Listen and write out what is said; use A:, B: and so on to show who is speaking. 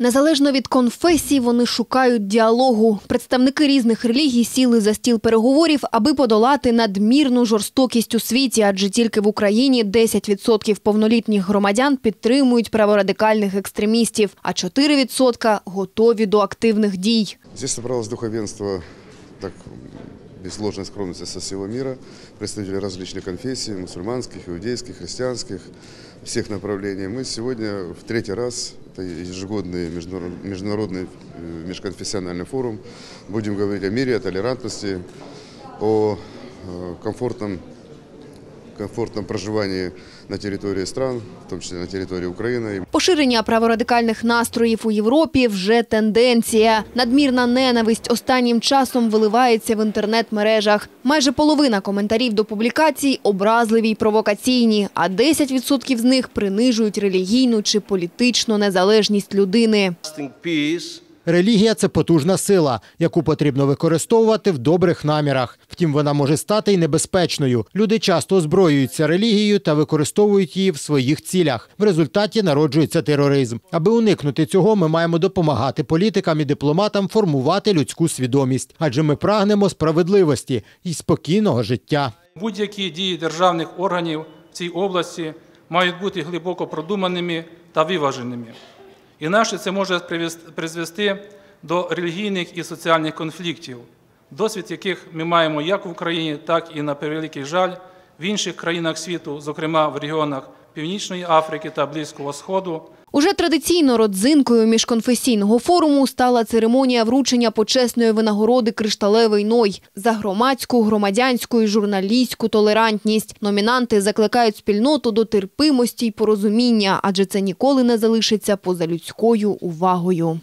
A: Незалежно від конфесій, вони шукають діалогу. Представники різних релігій сіли за стіл переговорів, аби подолати надмірну жорстокість у світі, адже тільки в Україні 10% повнолітніх громадян підтримують праворадикальних екстремістів, а 4% готові до активних дій.
B: Здесь собралось духовенство, так без ложной скромности со всего мира, представители различных конфессий, мусульманских, иудейских, христианских, всех направлений. Мы сегодня в третий раз, это ежегодный международ- международный э, межконфессиональный форум, будем говорить о мире, о толерантности, о э, комфортном, комфортном проживании на территории стран, в том числе на территории Украины.
A: Поширення праворадикальних настроїв у Європі вже тенденція. Надмірна ненависть останнім часом виливається в інтернет-мережах. Майже половина коментарів до публікацій образливі й провокаційні, а 10% з них принижують релігійну чи політичну незалежність людини.
C: Релігія це потужна сила, яку потрібно використовувати в добрих намірах. Втім, вона може стати й небезпечною. Люди часто озброюються релігією та використовують її в своїх цілях. В результаті народжується тероризм. Аби уникнути цього, ми маємо допомагати політикам і дипломатам формувати людську свідомість, адже ми прагнемо справедливості і спокійного життя.
D: Будь-які дії державних органів в цій області мають бути глибоко продуманими та виваженими. Інакше це може призвести до релігійних і соціальних конфліктів, досвід яких ми маємо як в Україні, так і на превеликий жаль в інших країнах світу, зокрема в регіонах Північної Африки та Близького Сходу.
A: Уже традиційно родзинкою міжконфесійного форуму стала церемонія вручення почесної винагороди «Кришталевий Ной» за громадську, громадянську і журналістську толерантність. Номінанти закликають спільноту до терпимості й порозуміння, адже це ніколи не залишиться поза людською увагою.